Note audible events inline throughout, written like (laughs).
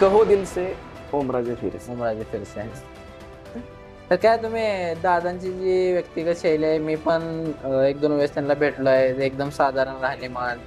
कहो दिल से ओमराजे फिर से। उमराजे फिरसे तर काय तुम्ही दादांची जी व्यक्तिगत शैली आहे मी पण एक दोन वेळेस त्यांना भेटलोय ते एकदम साधारण राहिले मान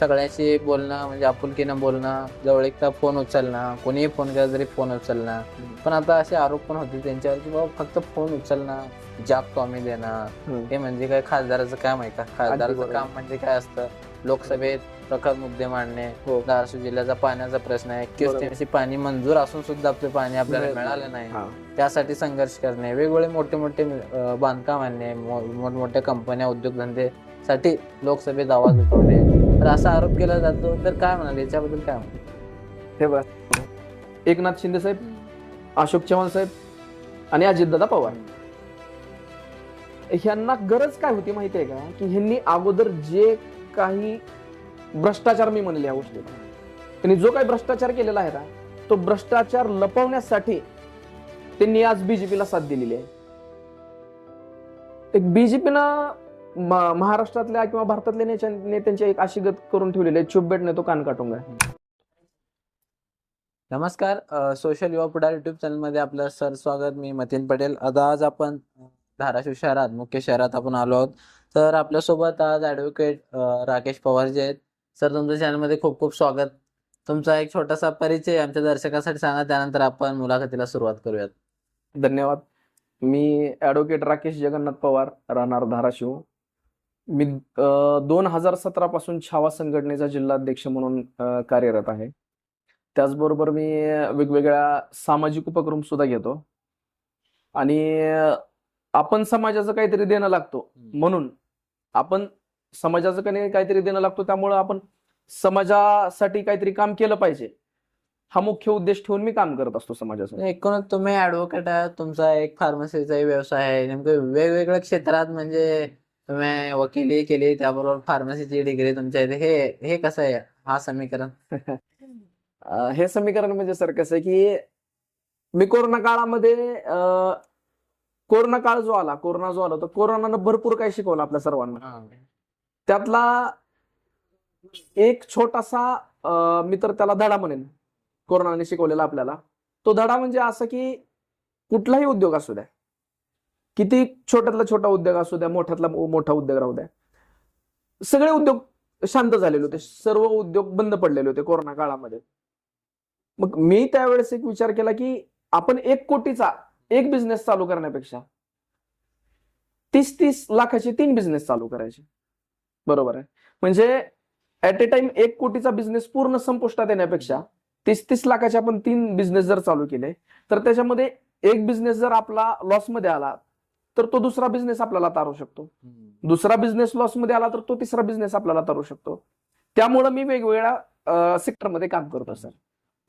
सगळ्यांशी बोलणं म्हणजे आपुलकीनं बोलणं जवळीकता फोन उचलणं कोणीही फोन केला तरी फोन उचलणं. पण आता असे आरोप पण होते त्यांच्यावर की बाबा फक्त फोन उचलणं जाब टॉमी देणं. हे म्हणजे काय खासदाराचं काम आहे का? खासदाराचं. काम म्हणजे काय असतं? लोकसभेत प्रखर मुद्दे मांडणे हो. धाराशिव जिल्ह्याचा पाण्याचा प्रश्न आहे. बरोबर. पाणी मंजूर असून सुद्धा आपले पाणी आपल्याला मिळत मिळालं नाही. हा. त्यासाठी संघर्ष करणे. वेगवेगळे मोठे मोठे अं, बांधकाम आणणे मो- मोठमोठ्या कंपन्या उद्योगधंदेसाठी लोकसभेत आवाज उठवणे. तर असा आरोप केला जातो. तर काय म्हणाल? याच्याबद्दल काय म्हणाल? हे बघ. एकनाथ शिंदे साहेब अशोक चव्हाण साहेब आणि अजितदादा पवार. ह्यांना गरज काय होती माहिती आहे का? की ह्यांनी अगोदर जे काही भ्रष्टाचार मी म्हणले या गोष्टीला. त्यांनी जो काही भ्रष्टाचार केलेला आहे ना तो भ्रष्टाचार लपवण्यासाठी त्यांनी आज बीजेपीला साथ दिलेली आहे. एक बीजेपीनं महाराष्ट्रातल्या किंवा भारतातल्या नेत्या- नेत्यांची एक अशी गत करून ठेवलेली आहे. चुप बेट तो कान काटूंगा नमस्कार सोशल युवा पुढार युट्यूब चॅनलमध्ये आपलं सर स्वागत. मी मतीन पटेल. आता आज आपण धाराशिव शहरात मुख्य शहरात आपण आलो आहोत. तर आपल्यासोबत आज ॲडव्होकेट राकेश पवार जे आहेत सर तुमच्या चॅनलमध्ये खूप खूप स्वागत. तुमचा एक छोटासा परिचय आमच्या दर्शकासाठी सांगा त्यानंतर आपण मुलाखतीला सुरुवात करूयात. धन्यवाद. मी ॲडव्होकेट राकेश जगन्नाथ पवार राहणार धाराशिव. मी दोन हजार सतरा पासून छावा संघटनेचा जिल्हाध्यक्ष म्हणून कार्यरत आहे. त्याचबरोबर मी वेगवेगळ्या सामाजिक उपक्रम सुद्धा घेतो. आणि आपण समाजाचं काहीतरी देणं लागतो. म्हणून आपण समाजाचं काही काहीतरी देणं लागतो त्यामुळं आपण समाजासाठी काहीतरी काम केलं पाहिजे. हा मुख्य उद्देश ठेवून मी काम करत असतो समाजासाठी. एकूणच तुम्ही ऍडव्होकेट आहात तुमचा एक फार्मसीचाही व्यवसाय आहे नेमकं वेगवेगळ्या क्षेत्रात म्हणजे तुम्ही वकिली केली त्याबरोबर फार्मसीची डिग्री तुमच्या इथे हे हे कसं आहे हा समीकरण? (laughs) हे समीकरण म्हणजे सर कसं आहे की मी कोरोना काळामध्ये कोरोना काळ जो आला कोरोना जो आला तर कोरोनानं भरपूर काही शिकवलं आपल्या सर्वांना. त्यातला एक छोटासा मी तर त्याला धडा म्हणेन. कोरोनाने शिकवलेला आपल्याला. तो धडा म्हणजे असं की कुठलाही उद्योग असू द्या. किती छोट्यातला छोटा उद्योग असू द्या मोठ्यातला मोठा उद्योग राहू द्या. सगळे उद्योग शांत झालेले होते. सर्व उद्योग बंद पडलेले होते कोरोना काळामध्ये. मग मी त्यावेळेस एक विचार केला की आपण एक कोटीचा एक बिझनेस चालू करण्यापेक्षा तीस तीस लाखाचे तीन बिझनेस चालू करायचे. बरोबर आहे. म्हणजे ऍट ए टाइम एक कोटीचा बिझनेस पूर्ण संपुष्टात येण्यापेक्षा तीस तीस लाखाचे आपण तीन बिझनेस जर चालू केले तर त्याच्यामध्ये एक बिझनेस जर आपला लॉसमध्ये आला तर तो दुसरा बिझनेस आपल्याला तारू शकतो. दुसरा बिझनेस लॉसमध्ये आला तर तो तिसरा बिझनेस आपल्याला तारू शकतो. त्यामुळं मी वेगवेगळ्या सेक्टरमध्ये काम करतो सर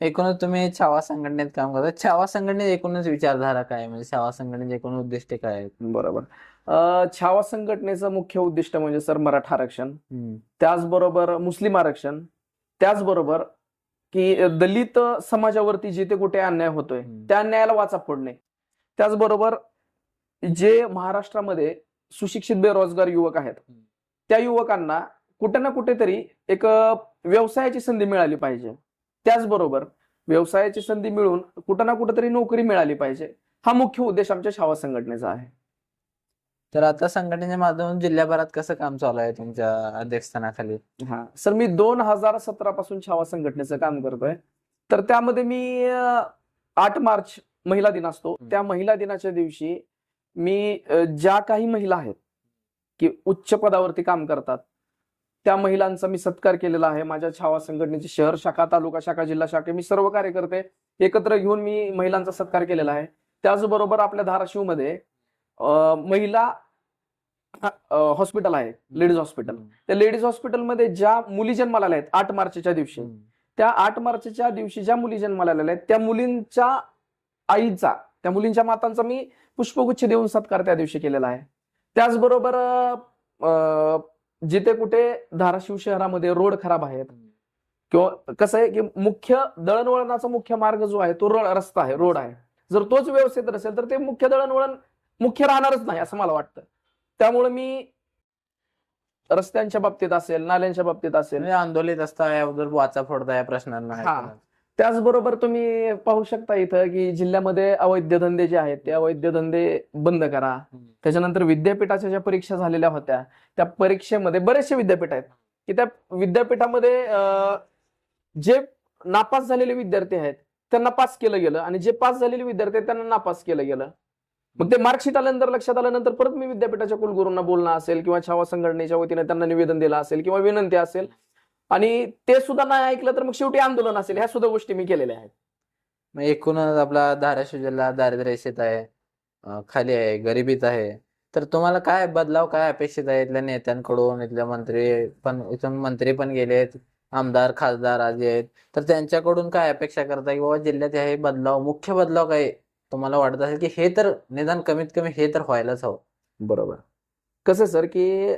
एकूणच तुम्ही छावा संघटनेत काम करता. छावा संघटनेत एकूणच विचारधारा काय? म्हणजे छावा संघटनेचे एकूण उद्दिष्टे काय आहेत? बरोबर. छावा संघटनेचं मुख्य उद्दिष्ट म्हणजे सर मराठा आरक्षण. त्याचबरोबर मुस्लिम आरक्षण. त्याचबरोबर की दलित समाजावरती जिथे कुठे अन्याय होतोय त्या अन्यायाला वाचा फोडणे. त्याचबरोबर जे महाराष्ट्रामध्ये सुशिक्षित बेरोजगार युवक आहेत त्या युवकांना कुठे ना कुठेतरी एक व्यवसायाची संधी मिळाली पाहिजे. त्याचबरोबर व्यवसायाची संधी मिळून कुठं ना कुठेतरी नोकरी मिळाली पाहिजे. हा मुख्य उद्देश आमच्या छावा संघटनेचा आहे. तर आता संघटनेच्या माध्यमातून जिल्ह्याभरात कसं काम चालू आहे तुमच्या अध्यक्षस्थानाखाली? हा सर मी दोन हजार सतरा पासून छावा संघटनेचं काम करतोय. तर त्यामध्ये मी आठ मार्च महिला दिन असतो. त्या महिला दिनाच्या दिवशी मी ज्या काही महिला आहेत की उच्च पदावरती काम करतात त्या महिलांचा मी सत्कार केलेला आहे. माझ्या छावा संघटनेची शहर शाखा तालुका शाखा जिल्हा शाखा मी सर्व कार्यकर्ते एकत्र घेऊन मी महिलांचा सत्कार केलेला आहे. त्याचबरोबर आपल्या धाराशिवमध्ये महिला हॉस्पिटल आहे लेडीज हॉस्पिटल. त्या लेडीज हॉस्पिटलमध्ये ज्या मुली जन्माला आल्या आहेत आठ मार्चच्या दिवशी त्या आठ मार्चच्या दिवशी ज्या मुली जन्माला आलेल्या आहेत त्या मुलींच्या आईचा त्या मुलींच्या मातांचा मी पुष्पगुच्छ देऊन सत्कार त्या दिवशी केलेला आहे. त्याचबरोबर अं, जिथे कुठे धाराशिव शहरामध्ये रोड खराब आहेत किंवा कसं आहे की मुख्य दळणवळणाचा मुख्य मार्ग जो आहे तो रस्ता आहे रोड आहे. जर तोच व्यवस्थित नसेल तर ते मुख्य दळणवळण मुख्य राहणारच नाही असं मला वाटतं. त्यामुळे मी रस्त्यांच्या बाबतीत असेल नाल्यांच्या बाबतीत असेल. म्हणजे आंदोलित असता याबद्दल वाचा फोडता या प्रश्नांना हा. त्याचबरोबर तुम्ही पाहू शकता इथं की जिल्ह्यामध्ये अवैध धंदे जे आहेत ते अवैध धंदे बंद करा. त्याच्यानंतर विद्यापीठाच्या ज्या परीक्षा झालेल्या होत्या त्या परीक्षेमध्ये बरेचसे विद्यापीठ आहेत. की त्या विद्यापीठामध्ये जे नापास झालेले विद्यार्थी आहेत त्यांना पास केलं गेलं आणि जे पास झालेले विद्यार्थी आहेत त्यांना नापास केलं गेलं. मग ते मार्कशीट आल्यानंतर लक्षात आल्यानंतर परत मी विद्यापीठाच्या कुलगुरूंना बोलणं असेल किंवा छावा संघटनेच्या वतीने त्यांना निवेदन दिलं असेल किंवा विनंती असेल. आणि ते सुद्धा नाही ऐकलं तर मग शेवटी आंदोलन असेल. ह्या सुद्धा गोष्टी मी केलेल्या आहेत. मग एकूणच आपला धाराशिव जिल्हा दारिद्र्य आहे अं, खाली आहे गरिबीत आहे. तर तुम्हाला काय बदलाव काय अपेक्षित आहे इथल्या नेत्यांकडून? इथल्या मंत्री पण इथून मंत्री पण गेलेत आमदार खासदार आजी आहेत. तर त्यांच्याकडून काय अपेक्षा करताय? की बाबा जिल्ह्यात हे बदलाव मुख्य बदलाव काय तुम्हाला वाटत असेल की हे तर निदान कमीत कमी हे तर व्हायलाच हवं. बरोबर. कसं सर की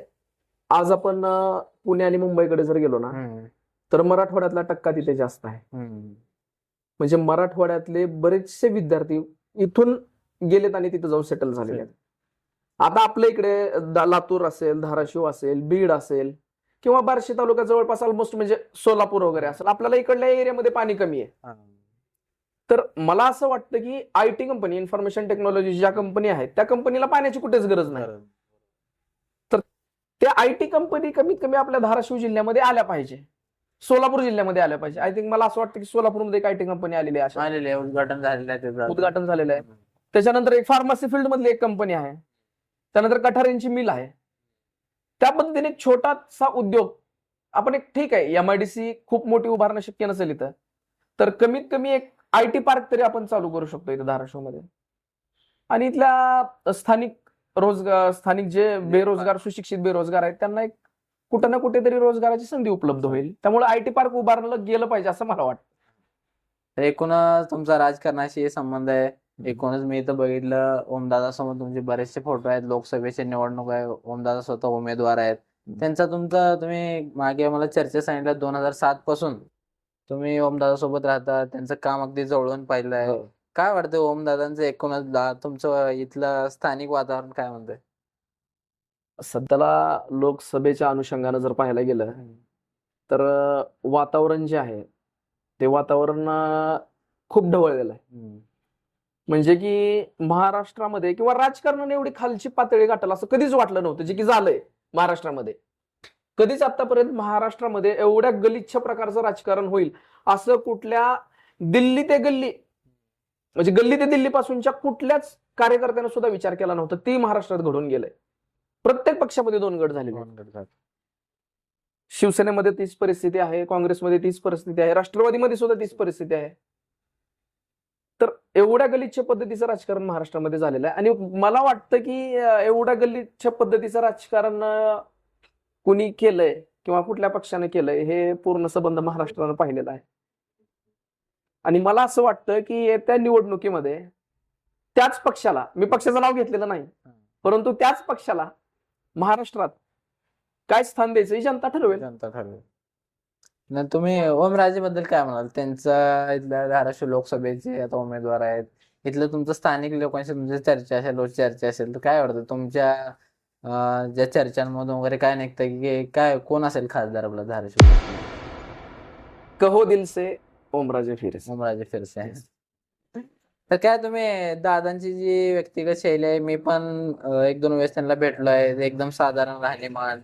आज आपण अं, पुणे आणि मुंबईकडे जर गेलो ना तर मराठवाड्यातला टक्का तिथे जास्त आहे. म्हणजे मराठवाड्यातले बरेचसे विद्यार्थी इथून गेलेत आणि तिथे जाऊन सेटल झालेले आहेत. आता आपल्या इकडे दा- लातूर असेल धाराशिव असेल बीड असेल किंवा बार्शी तालुका जवळपास ऑलमोस्ट म्हणजे सोलापूर वगैरे असेल आपल्याला इकडल्या एरियामध्ये पाणी कमी आहे. तर मला असं वाटतं की I T company information technology ज्या कंपनी आहेत त्या कंपनीला पाण्याची कुठेच गरज नाही. त्या आय टी कंपनी कमीत कमी आपल्या धाराशिव जिल्ह्यामध्ये आल्या पाहिजे. सोलापूर जिल्ह्यामध्ये आल्या पाहिजे. आय थिंक मला असं वाटतं की सोलापूरमध्ये एक आय टी कंपनी आलेली आहे उद्घाटन झालेलं आहे उद्घाटन झालेलं आहे. त्याच्यानंतर एक फार्मसी फील्ड मधली एक कंपनी आहे. त्यानंतर कठारेंची मिल आहे. त्या पद्धतीने एक छोटासा उद्योग. आपण एक ठीक आहे एमआयडीसी खूप मोठी उभारणं शक्य नसेल इथं. तर कमीत कमी एक आय टी पार्क तरी आपण चालू करू शकतो इथं धाराशिवमध्ये. आणि इथल्या स्थानिक रोजगार स्थानिक जे बेरोजगार सुशिक्षित बेरोजगार आहेत त्यांना एक कुठं ना कुठेतरी रोजगाराची संधी उपलब्ध होईल. त्यामुळे आय टी पार्क उभारलं गेलं पाहिजे असं मला वाटतं. एकूणच तुमचा राजकारणाशी संबंध आहे. एकूणच मी इथं बघितलं ओमदादा समोर तुमचे बरेचसे फोटो आहेत. लोकसभेचे निवडणूक आहे. ओमदादा स्वतः उमेदवार आहेत. त्यांचा तुमचा तुम्ही मागे मला चर्चा सांगितलं दोन हजार सात पासून. तुम्ही ओमदादा सोबत राहता त्यांचं काम अगदी जवळून पाहिलं आहे हो. काय वाटतं ओमदादांचं एकूणच तुमचं इथलं स्थानिक वातावरण काय म्हणतंय? सध्याला लोकसभेच्या अनुषंगानं जर पाहायला गेलं तर अं, वातावरण जे आहे ते वातावरण अं, खूप ढवळलेलं आहे. म्हणजे की महाराष्ट्रामध्ये किंवा राजकारणाने एवढी खालची पातळी गाठल असं कधीच वाटलं नव्हतं जे की झालंय महाराष्ट्रामध्ये. कधीच आतापर्यंत महाराष्ट्रामध्ये एवढ्या गलिच्छ प्रकारचं राजकारण होईल असं कुठल्या दिल्ली ते गल्ली म्हणजे गल्ली ते दिल्ली पासूनच्या कुठल्याच कार्यकर्त्यानं सुद्धा विचार केला नव्हता. ते महाराष्ट्रात घडून गेलंय. प्रत्येक पक्षामध्ये दोन गट आहेत. शिवसेनेमध्ये तीच परिस्थिती आहे काँग्रेसमध्ये तीच परिस्थिती आहे राष्ट्रवादीमध्ये सुद्धा तीच परिस्थिती आहे. तर एवढ्या गलिच्छ पद्धतीचं राजकारण महाराष्ट्रामध्ये झालेलं आहे. आणि मला वाटतं की एवढ्या गलिच्छ पद्धतीचं राजकारण कुणी केलंय किंवा कुठल्या पक्षाने केलंय हे पूर्ण संबंध महाराष्ट्रानं पाहिलेला आहे. आणि मला असं वाटतं की येत्या निवडणुकीमध्ये त्याच पक्षाला मी पक्षाचं नाव घेतलेलं नाही परंतु त्याच पक्षाला महाराष्ट्रात काय स्थान द्यायचं ही जनता ठरवेल. जनता ठरवेल. नाही तुम्ही ओमराजे बद्दल काय म्हणाल? त्यांचा इथल्या धाराशिव लोकसभेचे आता उमेदवार आहेत. इथलं तुमचं स्थानिक लोकांशी तुमची चर्चा असेल रोज चर्चा असेल तर काय वाटतं? तुमच्या अं, ज्या चर्चांमधून वगैरे काय निघतं की काय कोण असेल खासदार आपला धाराशिव? कहो दिल से ओमराजे फिरे ओमराजे फिरसे तर काय तुम्ही दादांची जी व्यक्तिगत शैली आहे मी पण अं, एक दोन वेळेस त्यांना भेटलोय. एकदम साधारण राहणीमान.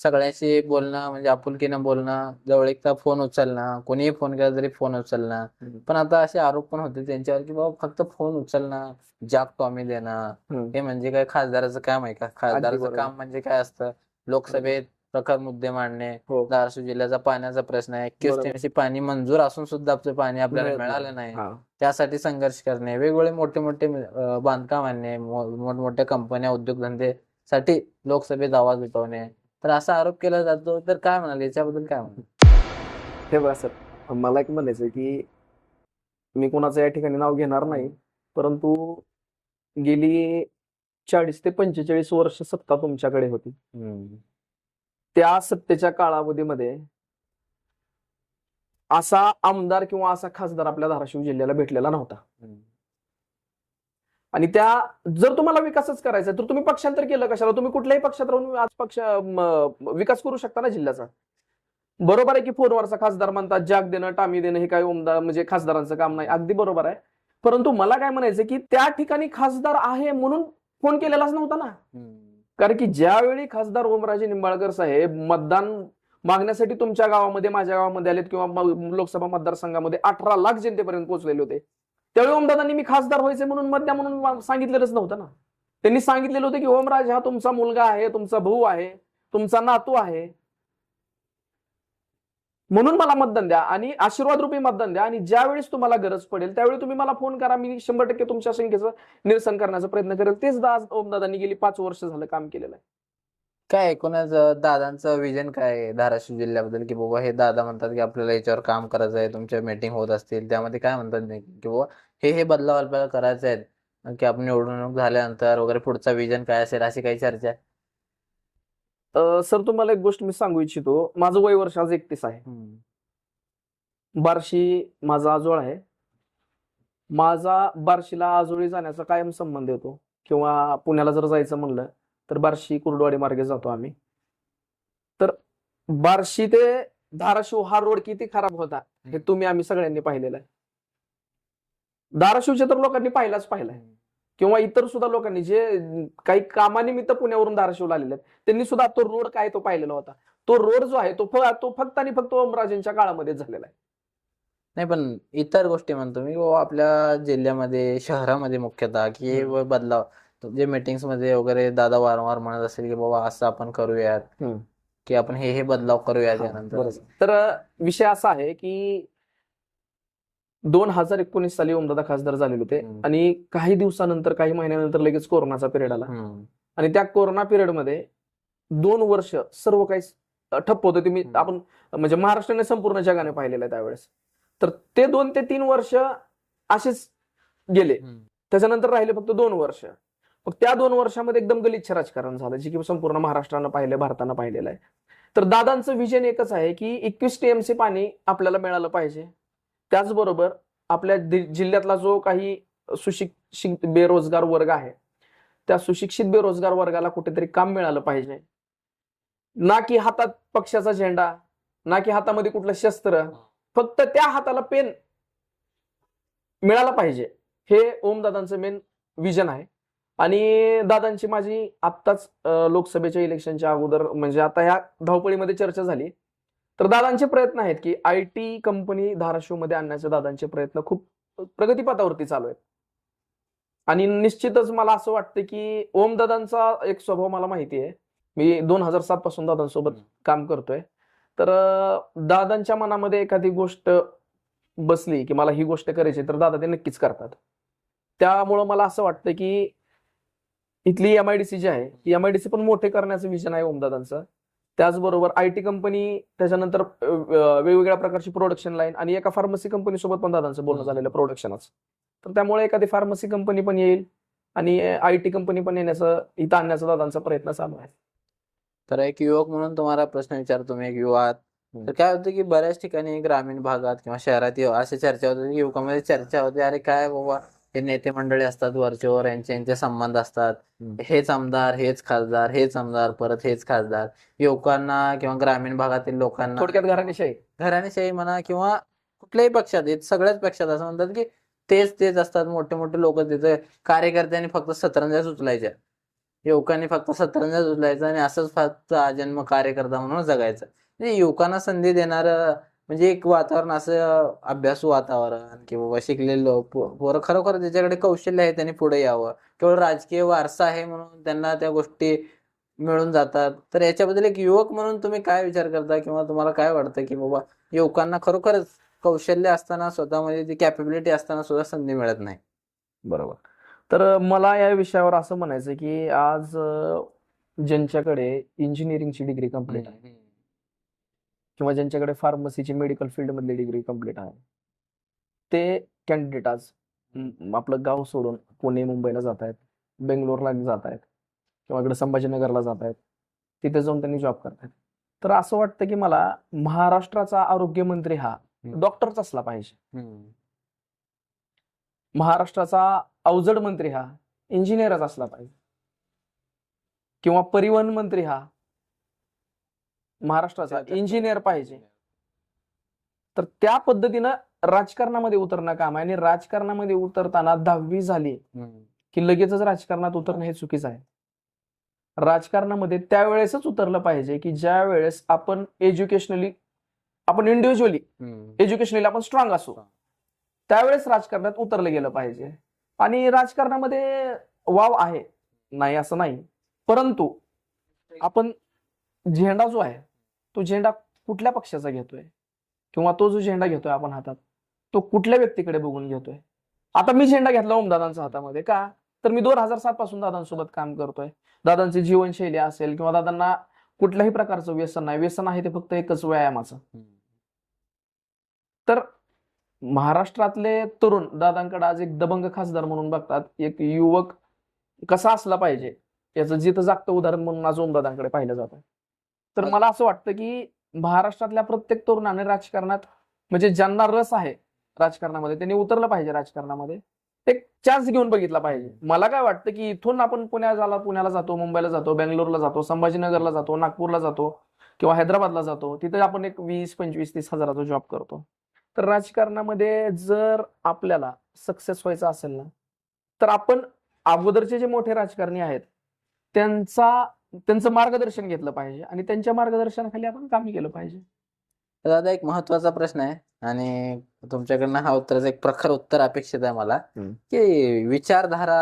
सगळ्यांशी बोलणं म्हणजे आपुलकीनं बोलणं जवळीकचा फोन उचलणं कोणीही फोन केला तरी फोन उचलणं पण आता असे आरोप पण होते त्यांच्यावर की बाबा फक्त फोन उचलणं जागतो आम्ही देणं. हे म्हणजे काय खासदाराचं काम आहे का खासदाराचं. काम म्हणजे काय असतं लोकसभेत प्रखर मुद्दे मांडणे हो धाराशिव जिल्ह्याचा पाण्याचा प्रश्न आहे एकवीस पाणी मंजूर असून सुद्धा आपलं पाणी आपल्याला. मिळालं नाही. त्यासाठी संघर्ष करणे वेगवेगळे मोठे मोठे बांधकाम आणणे मोठमोठ्या कंपन्या उद्योगधंदेसाठी लोकसभेत आवाज उठवणे तर असा आरोप केला जातो. तर काय म्हणाल? याच्याबद्दल काय म्हणाल? हे बघा सर मला एक म्हणायचं की मी कोणाचं या ठिकाणी नाव घेणार नाही परंतु गेली चाळीस ते पंचेचाळीस वर्ष सत्ता तुमच्याकडे होती. त्या सत्तेच्या कालावधीमध्ये असा आमदार किंवा असा खासदार आपल्या धाराशिव जिल्ह्याला भेटलेला नव्हता. आणि त्या जर तुम्हाला विकासच करायचा तर तुम्ही पक्षांतर केलं कशाला? तुम्ही कुठल्याही पक्षात राहून आज पक्ष विकास करू शकता ना जिल्ह्याचा? बरोबर आहे की फोनवरचा खासदार म्हणतात जाग देणं टामी देणं हे काही उमदा म्हणजे खासदारांचं काम नाही अगदी बरोबर आहे. परंतु मला काय म्हणायचं की त्या ठिकाणी खासदार आहे म्हणून फोन केलेलाच नव्हता ना. कारण की ज्यावेळी खासदार ओमराजे निंबाळकर साहेब मतदान मागण्यासाठी तुमच्या गावामध्ये माझ्या गावामध्ये आलेत किंवा लोकसभा मतदारसंघामध्ये अठरा लाख जनतेपर्यंत पोहोचलेले होते त्यावेळी ओमदादांनी मी खासदार व्हायचे म्हणून मत म्हणून सांगितलेलंच नव्हतं ना. त्यांनी सांगितलेलं होतं की ओमराज हा तुमचा मुलगा आहे तुमचा भाऊ आहे तुमचा नातू आहे. म्हणून मला मतदान द्या आणि आशीर्वाद रुपी मतदान द्या आणि ज्या वेळेस तुम्हाला गरज पडेल त्यावेळी तुम्ही मला फोन करा. मी शंभर टक्के तुमच्या संख्येचं निरसन करण्याचा प्रयत्न करेल. तेच आज ओमदादांनी गेली पाच वर्ष झालं काम केलेलं आहे. काय एकूणच दादांचं विजन काय आहे धाराशिव जिल्ह्याबद्दल? की बाबा हे दादा म्हणतात की आपल्याला याच्यावर काम करायचं आहे तुमच्या मीटिंग होत असतील. त्यामध्ये काय म्हणतात की बाबा हे हे बदलाव आपल्याला करायचे आहेत. की आपण निवडणूक झाल्यानंतर वगैरे पुढचा विजन काय असेल अशी काही चर्चा? आहे अं, सर तुम्हाला एक गोष्ट मी सांगू इच्छितो. माझं वय वर्ष आज एकतीस आहे. बार्शी माझा आजोळ आहे. माझा बार्शीला आजोळी जाण्याचा कायम संबंध येतो. किंवा पुण्याला जर जायचं म्हणलं तर बार्शी कुर्डवाडी मार्गे जातो आम्ही. तर बार्शी ते धाराशिव हा रोड किती खराब होता हे तुम्ही आम्ही सगळ्यांनी पाहिलेलं आहे. धाराशिवच्या तर लोकांनी पाहिलाच पाहिलाय. किंवा इतर सुद्धा लोकांनी जे काही कामानिमित्त पुण्यावरून धाराशिवला आलेले आहेत त्यांनी सुद्धा तो रोड काय तो पाहिलेला होता. तो रोड जो आहे तो तो फक्त आणि फक्त ओमराजेंच्या काळामध्ये झालेला आहे. नाही पण इतर गोष्टी म्हणतो मी आपल्या जिल्ह्यामध्ये शहरामध्ये मुख्यतः की. बदलाव जे meetings मध्ये वगैरे दादा वारंवार म्हणत असेल की बाबा असं आपण करूयात. की आपण हे हे बदलाव करूयात यानंतर. तर विषय असा आहे की दोन हजार एकोणीस साली ओमदादा खासदार झालेले होते. आणि काही दिवसानंतर काही महिन्यानंतर लगेच कोरोनाचा पिरियड आला. आणि त्या कोरोना पिरियडमध्ये दोन वर्ष सर्व काही ठप्प होतं ते मी. आपण म्हणजे महाराष्ट्राने संपूर्ण जगाने पाहिलेलं आहे त्यावेळेस तर ते दोन ते तीन वर्ष असेच गेले. त्याच्यानंतर राहिले फक्त दोन वर्ष मग त्या दोन वर्षामध्ये एकदम गलिच्छ राजकारण झालं जे की संपूर्ण महाराष्ट्रानं पाहिलं भारतानं पाहिलेलं आहे. तर दादांचं विजन एकच आहे की एकवीस टीएमसी पाणी आपल्याला मिळालं पाहिजे. त्याचबरोबर आपल्या जिल्ह्यातला जो काही सुशिक्षित बेरोजगार वर्ग आहे त्या सुशिक्षित बेरोजगार वर्गाला कुठेतरी काम मिळालं पाहिजे. ना की हातात पक्षाचा झेंडा ना की हातामध्ये कुठलं शस्त्र फक्त त्या हाताला पेन मिळाला पाहिजे. हे ओमदादांचं मेन विजन आहे. आणि दादांची माझी आत्ताच लोकसभेच्या इलेक्शनच्या अगोदर म्हणजे आता ह्या धावपळीमध्ये चर्चा झाली. तर दादांचे प्रयत्न आहेत की आय टी कंपनी धाराशिवमध्ये आणण्याचे दादांचे प्रयत्न खूप प्रगतीपथावरती चालू आहेत. आणि निश्चितच मला असं वाटतं की ओमदादांचा एक स्वभाव मला माहिती आहे. मी दोन हजार सात पासून दादांसोबत काम करतोय. तर दादांच्या मनामध्ये एखादी गोष्ट बसली की मला ही गोष्ट करायची तर दादा ते नक्कीच करतात. त्यामुळं मला असं वाटतं की इथली एम आय डी सी जी आहे ती एम आय डी सी पण मोठे करण्याचं विजन आहे ओमदादांचं त्याचबरोबर आय टी कंपनी त्याच्यानंतर वेगवेगळ्या प्रकारची प्रोडक्शन लाईन आणि एका फार्मसी कंपनी सोबत पण दादांचं बोलणं. झालेलं प्रोडक्शनच तर त्यामुळे एखादी फार्मसी कंपनी पण येईल आणि आय टी कंपनी पण येण्याचं इथं आणण्याचा दादांचा प्रयत्न चालू आहे तर एक युवक म्हणून तुम्हाला प्रश्न विचारतो मी एक युवा आहात. तर काय होतं की बऱ्याच ठिकाणी ग्रामीण भागात किंवा शहरात अशी चर्चा होते युवकांमध्ये चर्चा होते अरे काय बाबा हे नेते मंडळी असतात वरचेवर यांचे यांचे संबंध असतात. हेच आमदार हेच खासदार हेच आमदार परत हेच खासदार. युवकांना किंवा ग्रामीण भागातील लोकांना थोडक्यात घराणेशाही. घराणेशाही म्हणा किंवा कुठल्याही पक्षात आहेत सगळ्याच पक्षात असं म्हणतात की तेच तेच असतात मोठे मोठे लोक तिथे कार्यकर्त्यांनी फक्त सतरंजाच उचलायच्या युवकांनी फक्त सतरंजाच उचलायचं आणि असंच फक्त जन्म कार्यकर्ता म्हणून जगायचं. म्हणजे युवकांना संधी देणार म्हणजे एक वातावरण असं अभ्यासू वातावरण की बाबा शिकलेले लोक पोरं खरोखर ज्याच्याकडे कौशल्य आहे त्यांनी पुढे यावं. केवळ राजकीय वारसा आहे म्हणून त्यांना त्या गोष्टी मिळून जातात. तर याच्याबद्दल एक युवक म्हणून तुम्ही काय विचार करता किंवा तुम्हाला काय वाटतं की बाबा युवकांना खरोखरच कौशल्य असताना स्वतःमध्ये ती कॅपेबिलिटी असताना सुद्धा संधी मिळत नाही? बरोबर. तर मला या विषयावर असं म्हणायचं की आज ज्यांच्याकडे इंजिनिअरिंगची डिग्री कंप्लीट आहे किंवा ज्यांच्याकडे फार्मसीची मेडिकल फील्ड मधली डिग्री कंप्लीट आहे. ते कॅन्डिडेट आज आपलं गाव सोडून पुणे मुंबईला जात आहेत. बेंगलोरला जात आहेत. किंवा इकडे संभाजीनगरला जात आहेत. तिथे जाऊन त्यांनी जॉब करतायत तर असं वाटतं की मला महाराष्ट्राचा आरोग्यमंत्री हा. डॉक्टरच असला पाहिजे. महाराष्ट्राचा अवजड मंत्री हा इंजिनियरच असला पाहिजे. किंवा परिवहन मंत्री हा महाराष्ट्राचा इंजिनियर पाहिजे. तर त्या पद्धतीनं राजकारणामध्ये उतरणं काम आहे. आणि राजकारणामध्ये उतरताना दहावी झाली की लगेचच राजकारणात उतरणं हे चुकीचं आहे. राजकारणामध्ये त्यावेळेसच उतरलं पाहिजे की ज्या वेळेस आपण एज्युकेशनली आपण इंडिव्हिज्युअली एज्युकेशनली आपण स्ट्रॉंग असू. त्यावेळेस राजकारणात उतरलं गेलं पाहिजे. आणि राजकारणामध्ये वाव आहे. नाही असं नाही. परंतु आपण झेंडा जो आहे तो झेंडा कुठल्या पक्षाचा घेतोय? किंवा तो जो झेंडा घेतोय आपण हातात तो कुठल्या व्यक्तीकडे बघून घेतोय? आता मी झेंडा घेतला ओमदादांचा हातामध्ये का? तर मी दोन हजार सात पासून दादांसोबत काम करतोय. दादांची जीवनशैली असेल किंवा दादांना कुठल्याही प्रकारचं व्यसन नाही. व्यसन आहे ते फक्त एकच व्यायामाचं. तर महाराष्ट्रातले तरुण दादांकडे आज एक दबंग खासदार म्हणून बघतात. एक युवक कसा असला पाहिजे? याचं जिथं जागतं उदाहरण म्हणून आज ओमदादांकडे पाहिलं जातं तर मला असं वाटतं की महाराष्ट्रातल्या प्रत्येक तरुणाने राजकारणात म्हणजे ज्यांना रस आहे राजकारणामध्ये त्यांनी उतरलं पाहिजे राजकारणामध्ये एक चान्स घेऊन बघितला पाहिजे. मला काय वाटतं की इथून आपण पुण्याला पुण्याला जातो मुंबईला जातो बेंगलोरला जातो संभाजीनगरला जातो नागपूरला जातो किंवा हैदराबादला जातो तिथे आपण एक वीस पंचवीस तीस हजाराचा जॉब करतो. तर राजकारणामध्ये जर आपल्याला सक्सेस व्हायचं असेल ना तर आपण अगोदरचे जे मोठे राजकारणी आहेत त्यांचा त्यांचं मार्गदर्शन घेतलं पाहिजे आणि त्यांच्या मार्गदर्शनाखाली आपण काम केलं पाहिजे. दादा एक महत्त्वाचा प्रश्न आहे आणि तुमच्याकडनं हा उत्तराचं एक प्रखर उत्तर अपेक्षित आहे मला. की विचारधारा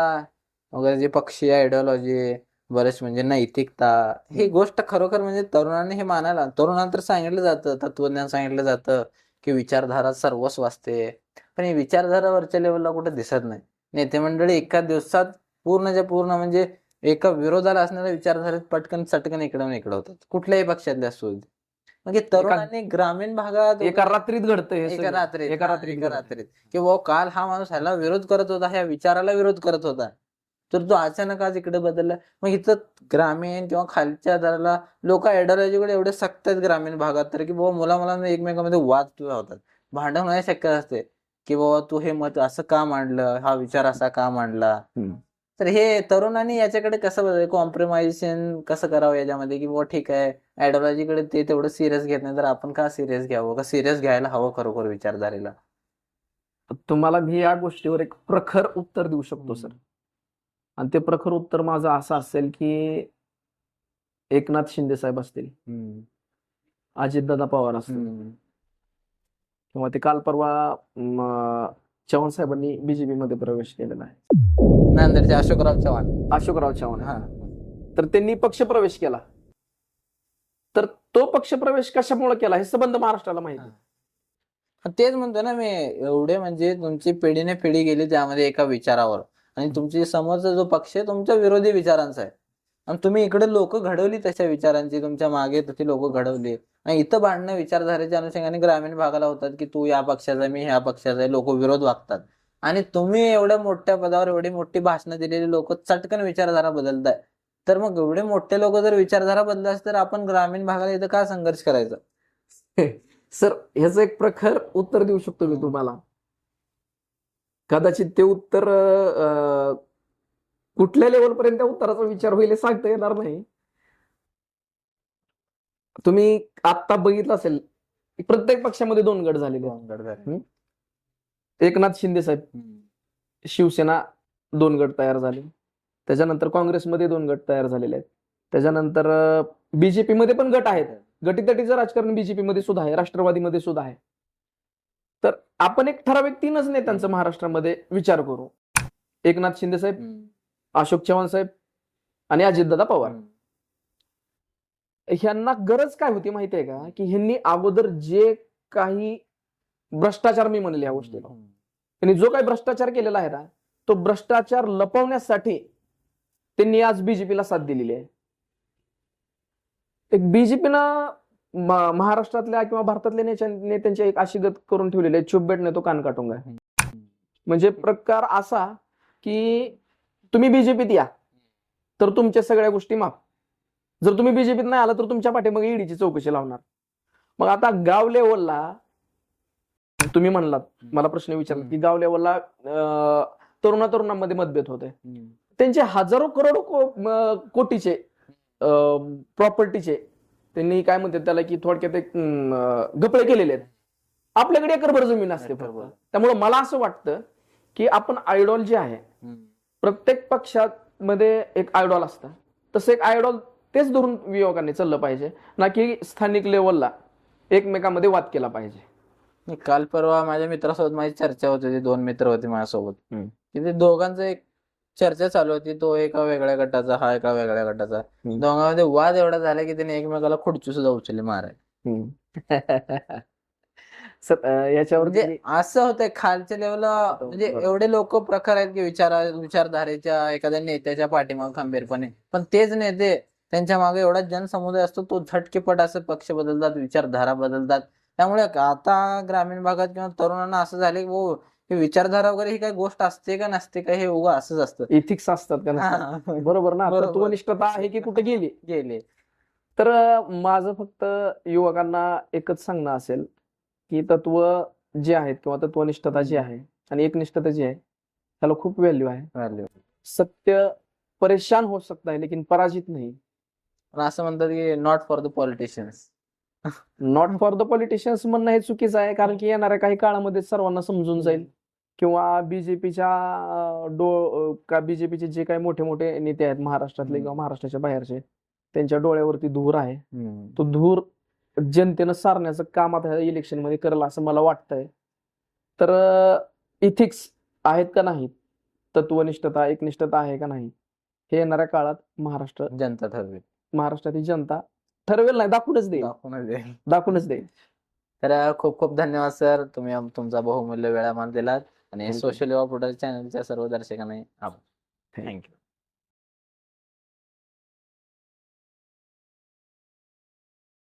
वगैरे जे पक्षीय आयडिओलॉजी बरेच म्हणजे नैतिकता ही गोष्ट खरोखर म्हणजे तरुणांनी हे मानायला तरुणांना तर सांगितलं जातं तत्वज्ञान सांगितलं जातं की विचारधारा सर्वस्व असते. पण ही विचारधारा वरच्या लेवलला कुठे दिसत नाही. नेते मंडळी एका दिवसात पूर्णच्या पूर्ण म्हणजे एका विरोधाला असणाऱ्या विचारधारेत पटकन चटकन इकडून इकडं होतात कुठल्याही पक्षातले असू दे. हे तरुणांनी ग्रामीण भागात एका रात्रीत घडतं हे एका. रात्रीत एका रात्रीत एका. रात्रीत की भाऊ काल हा माणूस ह्याला विरोध करत होता ह्या विचाराला विरोध करत होता तर तो अचानक आज इकडे बदलला मग इथं ग्रामीण किंवा खालच्या दराला लोक आयडिओलॉजीकडे एवढे सक्त आहेत ग्रामीण भागात तर की बाबा मुला मुलांना एकमेकांमध्ये वाद होतात भांडण शक्यता असते की बाबा तू हे मत असं का मांडलं हा विचार असा का मांडला. तर हे तरुणांनी याच्याकडे कसं कॉम्प्रोमायझेशन कसं करावं याच्यामध्ये? की बाबा ठीक आहे आयडिओलॉजीकडे ते तेवढं सिरियस घेत नाही तर आपण का सिरियस घ्यावं? का सिरियस घ्यायला हवं खरोखर विचारधारेला? तुम्हाला मी या गोष्टीवर एक प्रखर उत्तर देऊ शकतो सर. आणि ते प्रखर उत्तर माझं असं असेल की एकनाथ शिंदे साहेब असतील. अजितदादा पवार असतील. किंवा ते काल परवा चव्हाण साहेबांनी बीजेपी मध्ये प्रवेश केलेला आहे. नांदेडचे अशोकराव चव्हाण. अशोकराव चव्हाण. हा. तर त्यांनी पक्षप्रवेश केला. तर तो पक्षप्रवेश कशामुळे केला? हे संबंध महाराष्ट्राला माहिती आहे. तेच म्हणतो ना मी. एवढे म्हणजे तुमची पिढीने पिढी गेली त्यामध्ये एका विचारावर. आणि तुमची समोरचा जो पक्ष आहे तुमच्या विरोधी विचारांचा आहे. आणि तुम्ही इकडे लोक घडवली तशा विचारांची तुमच्या मागे ती लोक घडवली. आणि इथं भांडणं विचारधारेच्या अनुषंगाने ग्रामीण भागाला होतात की तू या पक्षाचा आहे, मी ह्या पक्षाचा आहे लोक विरोध वागतात. आणि तुम्ही एवढ्या मोठ्या पदावर एवढी मोठी भाषणं दिलेली लोक चटकन विचारधारा बदलताय. तर मग एवढे मोठे लोक जर विचारधारा बदलास तर आपण ग्रामीण भागाला इथं का संघर्ष करायचा? (laughs) सर ह्याचं एक प्रखर उत्तर देऊ शकतो मी तुम्हाला. कदाचित ते उत्तर कुठल्या लेवल पर्यंत त्या उत्तराचा विचार होईल हे सांगता येणार नाही. तुम्ही आता बघितलं असेल प्रत्येक पक्षामध्ये दोन गट झालेले आहेत. एकनाथ शिंदे साहेब शिवसेना दोन गट तयार झाले. त्याच्यानंतर काँग्रेसमध्ये दोन गट तयार झालेले आहेत. त्याच्यानंतर बीजेपी मध्ये पण गट आहेत. गटीतटीचं राजकारण बीजेपी मध्ये सुद्धा आहे राष्ट्रवादीमध्ये सुद्धा आहे. तर आपण एक ठराविक तीनच नेत्यांचा महाराष्ट्रामध्ये विचार करू. एकनाथ शिंदे साहेब अशोक चव्हाण साहेब आणि अजितदादा पवार. ह्यांना गरज काय होती माहितीये का? की ह्यांनी अगोदर जे काही भ्रष्टाचार मी म्हणले या गोष्टीला. त्यांनी जो काही भ्रष्टाचार केलेला आहे ना तो भ्रष्टाचार लपवण्यासाठी त्यांनी आज बीजेपीला साथ दिलेली आहे. एक बीजेपीनं महाराष्ट्रातल्या किंवा भारतातल्या नेत्या- नेत्यांची एक अशी गत करून ठेवलेली आहे. चुप बेट नाही तो कान काटूंगा म्हणजे प्रकार असा की तुम्ही बीजेपीत या. तर तुमच्या सगळ्या गोष्टी माफ. जर तुम्ही बीजेपीत नाही आला तर तुमच्या पाठीमागे ईडीची चौकशी लावणार. मग आता गाव लेवलला तुम्ही म्हणलात मला प्रश्न विचारला की गाव लेवलला तरुणा तरुणांमध्ये मतभेद होते. त्यांचे हजारो करोडो को- कोटीचे प्रॉपर्टीचे त्यांनी काय म्हणतात त्याला की थोडक्यात एक गपळे केलेले आहेत. आपल्याकडे एकरभर जमीन असते. फक्त. त्यामुळे मला असं वाटतं की आपण आयडॉल जे आहे. प्रत्येक पक्षामध्ये एक आयडॉल असतं. तसं एक आयडॉल तेच धरून युवकांनी चाललं पाहिजे. ना की स्थानिक लेवलला एकमेकांमध्ये वाद केला पाहिजे. नाही, काल परवा माझ्या मित्रासोबत माझी चर्चा होती होती. दोन मित्र होते माझ्यासोबत. हम्म. की ते दोघांचं एक चर्चा चालू होती. तो एका वेगळ्या गटाचा हा एका वेगळ्या गटाचा. हम्म. दोघांमध्ये वाद एवढा झाला की त्याने एकमेकाला खुर्ची सुद्धा उचलली (laughs) अं, याच्यावर म्हणजे असं होतंय खालच्या लेवलला म्हणजे बरोबर. एवढे लोक प्रकार आहेत की विचारा विचारधारेच्या एखाद्या नेत्याच्या पाठीमागे खंबीरपणे. पण तेच नेते त्यांच्या मागे एवढा जनसमुदाय असतो तो झटकेपट असं पक्ष बदलतात विचारधारा बदलतात. त्यामुळे आता ग्रामीण भागात किंवा तरुणांना असं झालं की हो ही विचारधारा वगैरे ही काय गोष्ट असते का नसते का हे उगा असंच असतं. इथिक्स असतात का बरोबर. ना. तत्वनिष्ठता आहे की कुठे गेली? गेले. तर माझं फक्त युवकांना एकच सांगणं असेल की तत्व जे आहेत किंवा तत्वनिष्ठता जी आहे आणि एकनिष्ठता जी आहे त्याला खूप व्हॅल्यू आहे. Value. सत्य परेशान हो सकता है लेकिन पराजित नाही. पण असं म्हणतात की not for the politicians not for the politicians म्हणणं हे चुकीचं आहे कारण की येणाऱ्या काही काळामध्ये सर्वांना समजून जाईल. किंवा बीजेपीच्या डो का बीजेपीचे जे काही मोठे मोठे नेते आहेत महाराष्ट्रातले. किंवा महाराष्ट्राच्या बाहेरचे त्यांच्या डोळ्यावरती धूर आहे. तो धूर जनतेनं सारण्याचं काम आता इलेक्शनमध्ये करेल असं मला वाटतंय. तर इथिक्स आहेत का नाहीत? तत्वनिष्ठता एकनिष्ठता आहे का नाही? हे येणाऱ्या काळात महाराष्ट्र जनता ठरवेल. महाराष्ट्रातील जनता ठरवेल नाही दाखवूनच देईल. दाखवूनच देईल. दाखवूनच देईल. तर खूप खूप धन्यवाद सर. तुम्ही आम- तुमचा बहुमूल्य वेळ आम्हाला दिलात. आणि Thank you. Social Yuva portal चॅनलच्या सर्व दर्शकांना थँक्यू.